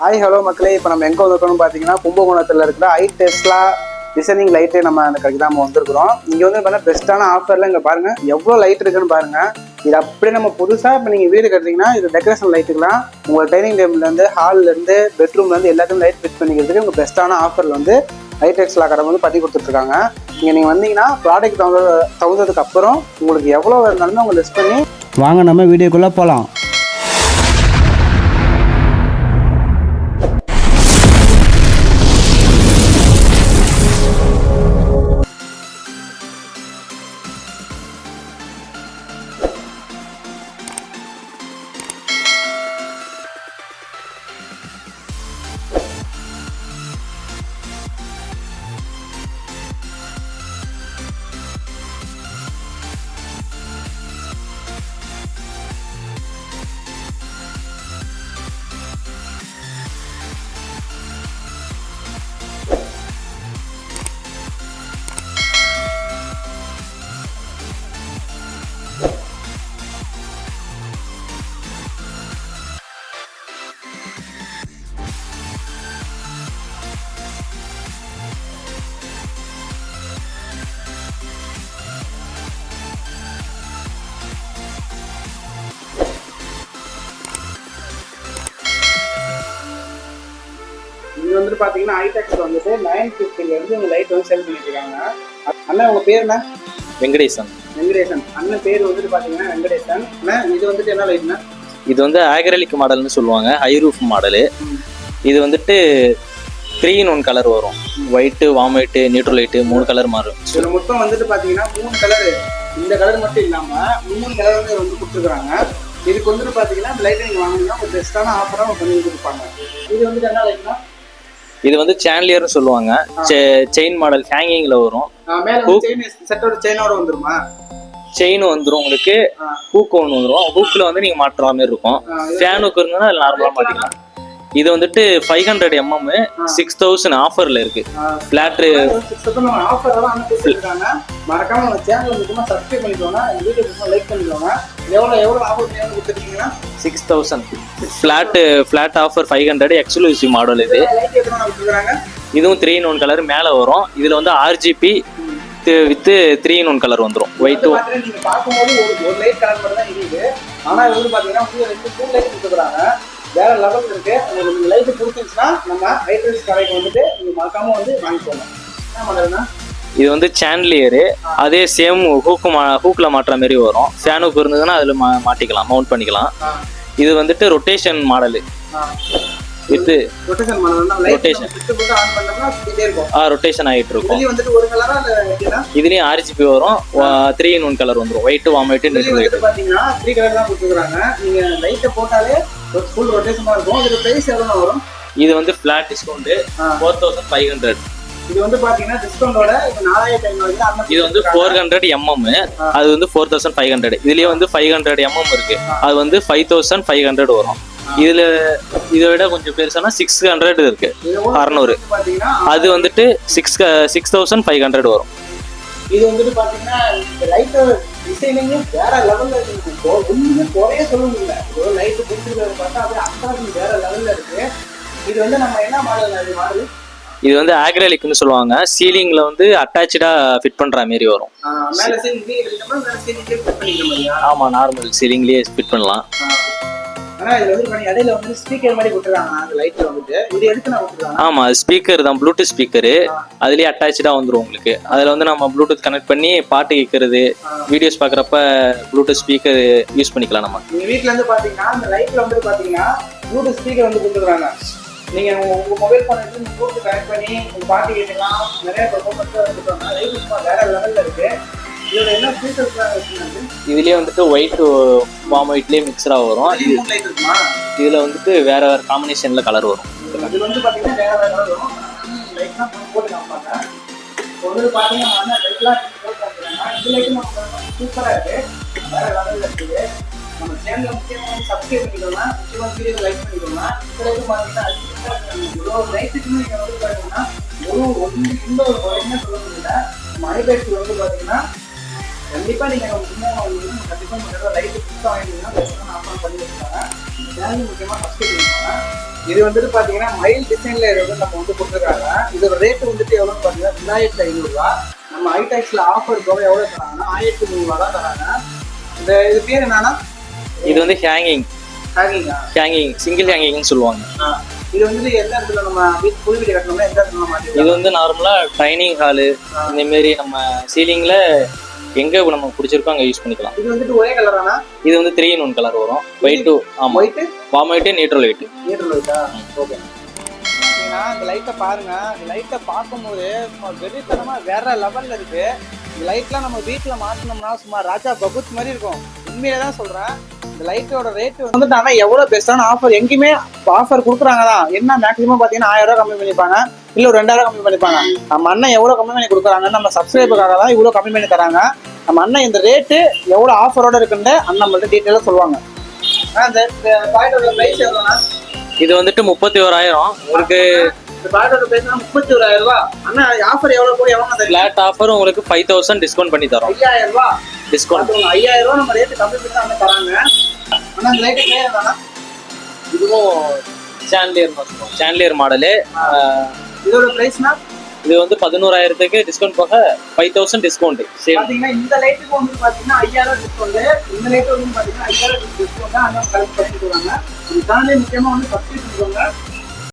Hi hello மக்களே. இப்போ நம்ம எங்கே வந்திருக்கோம்னு பார்த்தீங்கன்னா கும்பகோணத்தில் இருக்கிற ஐ டெஸ்லா டிசைனிங் லைட்டே நம்ம அந்த கடைக்கு தான் நம்ம வந்திருக்கிறோம். இங்கே வந்து பார்த்தீங்கன்னா பெஸ்ட்டான ஆஃபரில் இங்கே பாருங்கள் எவ்வளோ லைட் இருக்குன்னு பாருங்கள் இது அப்படியே நம்ம புதுசாக இப்போ நீங்கள் வீடு கட்டுறீங்கன்னா இது டெக்கரேஷன் லைட்டுக்கெலாம் உங்கள் டைனிங் டேபிள்லேருந்து ஹால்லேருந்து பெட்ரூம்லேருந்து எல்லாத்தையும் லைட் ஃபிட் பண்ணிக்கிறதுக்கு உங்கள் பெஸ்ட்டான ஆஃபரில் வந்து ஐ டெக்ஸ்லா கடை வந்து பண்ணி கொடுத்துட்ருக்காங்க. இங்கே நீங்கள் வந்தீங்கன்னா ப்ராடக்ட் தகுந்த தகுந்ததுக்கு அப்புறம் உங்களுக்கு எவ்வளோ இருந்தாலுமே அவங்க லிஸ்ட் பண்ணி வாங்க நம்ம வீடியோக்குள்ளே போகலாம் இங்க வந்துட்டு பாத்தீங்கன்னா ஐடெக்ஸ் வந்துட்டு நைன் ஃபிஃப்டில இருந்து உங்க லைட் வந்து செல் பண்ணிட்டு இருக்காங்க அண்ணா உங்க பேர் என்ன? வெங்கடேசன். வெங்கடேசன். அண்ணன் பேர் வந்துட்டு பாத்தீங்கன்னா வெங்கடேசன். அண்ணா இது வந்துட்டு என்ன லைட்னா இது வந்து ஆக்ரலிக் மாடல்னு சொல்லுவாங்க. High roof model. இது வந்துட்டு த்ரீ இன் ஒன் கலர் வரும். White warm white neutral light மூணு கலர் மாறும். இதுல மொத்தம் வந்துட்டு பாத்தீங்கன்னா மூணு கலர் இந்த கலர் மட்டும் இல்லாம மூணு கலர் வந்து வந்து கொடுத்துருக்காங்க. இதுக்கு வந்துட்டு பாத்தீங்கன்னா இந்த லைட் நீங்க வாங்கினீங்கன்னா ஒரு பெஸ்ட்டான ஆஃபரா பண்ணி கொடுப்பாங்க. இது வந்துட்டு என்ன லைட்னா இது வந்து சான்லியர்னு சொல்லுவாங்க. செயின் மாடல் ஹேங்கிங்கில் வரும். செயின் வந்துடும் உங்களுக்கு. ஹூக் ஒன்று வந்துடும் ஹூக்கில் வந்து நீங்கள் மாட்டுற மாதிரி இருக்கும். ஃபேன் ஹூக் இருந்ததுன்னா அதில் நார்மலாக மாட்டிக்கலாம் இது வந்துட்டு five hundred MM six thousand ஆஃபரில் ஆஃபர் அனுப்பிச்சிருக்காங்க மறக்காம சேனல் சப்ஸ்கிரைப் பண்ணிக்கோங்க. லைக் பண்ணிக்கோங்க. Offer கொடுத்துருக்கீங்கன்னா? Six thousand flat flat offer five hundred exclusive model இது. இதுவும் த்ரீ இன் ஒன் கலர் மேலே வரும். இதில் வந்து RGB with three in one colour வந்துடும் பாத்தீங்கன்னா நீங்க பார்க்கும்போது ஒரு ஒரு லைட் கலர் மட்டும் தான் இருக்குது. ஆனா இது வந்து ரெண்டு மூணு லைட் கொடுத்துருக்காங்க வேற லெவல் இருக்கு. உங்களுக்கு லைட் பிடிச்சிருச்சுன்னா நம்ம ஹைட்ரஸ் கடைக்கு வந்துட்டு நீங்க மறக்காம வந்து வாங்கிக்கோங்க. என்ன பண்ணுறதுன்னா இது வந்து சான்லியரு அதே சேம் ஹூக்கு மா ஹூக்கில் மாட்டுற மாதிரி வரும். ஃபேன் ஹூக் இருந்ததுன்னா அதில் மா மாட்டிக்கலாம் மவுண்ட் பண்ணிக்கலாம். இது வந்துட்டு rotation model with. Rotation rotation ஆகிட்டு இருக்கும். இதுலயும் ஆர்ஜிபி வரும். த்ரீ இன் ஒன் கலர் வந்துடும் ஒயிட்டு வாம் த்ரீ கலர் தான் கொடுத்துருக்காங்க நீங்க லைட்டை போட்டாலே ஃபுல் ரொட்டேஷனா இருக்கும். இதுக்கு பிரைஸ் எவ்வளவு வரும்? இது வந்து flat discount. Four thousand five hundred இது வந்து பாத்தீங்கன்னா டிஸ்கவுண்டோட நாலாயிரத்தி ஐநூறு இது வந்து ஃபோர் ஹண்ட்ரட் எம்எம் அது வந்து ஃபோர் தௌசண்ட் ஃபைவ் ஹண்ட்ரட் இதுலயே வந்து ஃபைவ் ஹண்ட்ரட் எம்எம் இருக்கு. அது வந்து ஃபைவ் தௌசண்ட் ஃபைவ் ஹண்ட்ரட் வரும். இதுல இதை விட கொஞ்சம் பெருசானா சிக்ஸ் ஹண்ட்ரட் இருக்கு. அறநூறு. அது வந்துட்டு six six thousand five hundred வரும். இது வந்துட்டு பாத்தீங்கன்னா டிசைனிங்கே வேற லெவல்ல இருக்கு. ஒண்ணுமே குறைய சொல்ல முடியல. ஒரு லைட் பிடிச்சிருக்கிறது பார்த்தா அப்படியே அட்ராக்ஷன் வேற லெவல்ல இருக்கு. இது வந்து நம்ம என்ன மாடல் அது மாடல் இது வந்து ஆக்ரலிக்னு சொல்லுவாங்க. சீலிங்ல வந்து அட்டாச்சா ஃபிட் பண்ற மாதிரி வரும். ஆமா நார்மல் சீலிங்லயே ஃபிட் பண்ணலாம். ஆனா இதுல வந்து பண்ணி இடையில வந்து ஸ்பீக்கர் மாதிரி கொடுத்துருக்காங்க. அந்த லைட்ல வந்துட்டு. இது எதுக்கு நான் கொடுத்துருக்காங்க? ஆமா ஸ்பீக்கர் தான் ப்ளூடூத் ஸ்பீக்கரு அதுலயே அட்டாச்சா வந்துரும் உங்களுக்கு. அதுல வந்து நம்ம ப்ளூடூத் கனெக்ட் பண்ணி பாட்டு கேட்கறது வீடியோஸ் பாக்குறப்ப ப்ளூடூத் ஸ்பீக்கர் யூஸ் பண்ணிக்கலாம் நம்ம. நீங்க வீட்ல இருந்து பாத்தீங்கன்னா அந்த லைட்ல வந்து பாத்தீங்கன்னா ப்ளூடூத் ஸ்பீக்கர் வந்து கொடுத்துருக்காங்க. நீங்க உங்க- மொபைல் போன் எடுத்து ப்ளூடூத் கனெக்ட் பண்ணி பாட்டு கேட்டுக்கலாம். நிறைய பெர்ஃபார்மன்ஸ் கொடுத்துருக்காங்க லைட் வேற லெவல்ல இருக்கு. இதுலயே வந்துட்டு ஒயிட் வாம் ஒயிட்லயே மிக்சரா வரும். இதுல வந்துட்டு வேற வேற காம்பினேஷன்ல கலர் வரும். நம்ம முக்கியமா வந்து சப்ஸ்கிரைப் வீடியோ லைக் ஒரு ஒன்று ஒரு சொல்ல முடியல. பாத்தீங்கன்னா கண்டிப்பா நீங்க நம்ம சும்மா வந்து கண்டிப்பா உங்க லைட் புதுசாக வாங்கினீங்கன்னா பெஸ்ட்டான ஆஃபர் பண்ணி வச்சுருக்காங்க சேனல் முக்கியமா சப்ஸ்கிரைப் பண்ணிக்கோங்க இது வந்துட்டு பாத்தீங்கன்னா மயில் டிசைன்ல இது வந்து நம்ம வந்து கொடுத்துருக்காங்க. இதோட ரேட் வந்துட்டு எவ்வளோன்னு பாத்தீங்கன்னா ரெண்டாயிரத்தி ஐநூறுரூவா நம்ம ஐடாக்ஸ்ல ஆஃபர் போக எவ்வளோ தராங்கன்னா ஆயிரத்தி முந்நூறுவா தான் தராங்க. இந்த இது பேர் என்னன்னா? இது வந்து ஹேங்கிங் ஹேங்கிங்கா ஹேங்கிங் சிங்கிள் ஹேங்கிங்னு சொல்லுவாங்க. இது வந்துட்டு எந்த இடத்துல நம்ம வீட்டு புது வீடு கட்டணும்னா எந்த இடத்துல நம்ம இது வந்து நார்மலா டைனிங் ஹாலு இந்த மாரி நம்ம சீலிங்ல எங்க நமக்கு பிடிச்சிருக்கோ அங்க யூஸ் பண்ணிக்கலாம். இது வந்துட்டு ஒரே கலரானா இது வந்து த்ரீ இன் ஒன் கலர் வரும். ஒயிட் டூ ஆமா. White warm white neutral white metre லைட்டா ஓகே இந்த லைட்டை பாருங்க இந்த லைட்டை பார்க்கும்போது வெறித்தனமா வேற லெவல்ல இருக்கு. இந்த லைட்லாம் நம்ம வீட்டில் மாட்டினோம்னா சும்மா ராஜா பகுத் மாதிரி இருக்கும். உண்மையிலே தான் சொல்றேன். இந்த லைட்டோட ரேட் வந்துட்டு ஆனால் எவ்வளோ பெஸ்ட்டான ஆஃபர் எங்கேயுமே ஆஃபர் கொடுக்குறாங்க தான். என்ன மேக்ஸிமம் பார்த்தீங்கன்னா ஆயிரம் ரூபாய் கம்மி பண்ணிப்பாங்க இல்லை ஒரு ரெண்டாயிரம் கம்மி பண்ணிப்பாங்க நம்ம அண்ணன் எவ்வளோ கம்மி பண்ணி கொடுக்குறாங்க நம்ம சப்ஸ்கிரைபருக்காக தான் இவ்வளோ கம்மி பண்ணி தராங்க. நம்ம அண்ணன் இந்த ரேட்டு எவ்வளோ ஆஃபரோட இருக்குன்னு அண்ணன் நம்மள்ட்ட டீட்டெயிலாக சொல்லுவாங்க. இந்த பாயிண்டோட ப்ரைஸ் எவ்வளோண்ணா இது வந்துட்டு முப்பத்தி ஓராயிரம் உங்களுக்கு முப்பத்தி ஓராயிரம் ரூபாய் அண்ணா ஆஃபர் எவ்வளவு கூட எவ்வளவு தெரியும்? பிளாட் ஆஃபர் உங்களுக்கு ஃபைவ் தௌசண்ட் டிஸ்கவுண்ட் பண்ணி தரோம். ஐயாயிரம் டிஸ்கவுண்ட் ஐயாயிரம் நம்ம ரேட்டு கம்மி பண்ணி தான் தராங்க. பேர் இதுவும் சாண்ட்லியர் சொல்லுவோம் சாண்ட்லியர் மாடலு இதோட பிரைஸ்னா இது வந்து பதினோராயிரத்துக்கு டிஸ்கவுண்ட் போக ஃபைவ் தௌசண்ட் டிஸ்கவுண்ட் சேம். பாத்தீங்கன்னா இந்த லைட்டுக்கு வந்து பாத்தீங்கன்னா ஐயாயிரம் டிஸ்கவுண்ட் இந்த லைட்டு வந்து பாத்தீங்கன்னா ஐயாயிரம் டிஸ்கவுண்ட் அண்ணா கலெக்ட் பண்ணிட்டு வராங்க. இது தாண்டி முக்கியமா வந்து சப்ஸ்கிரைப் பண்ணுவாங்க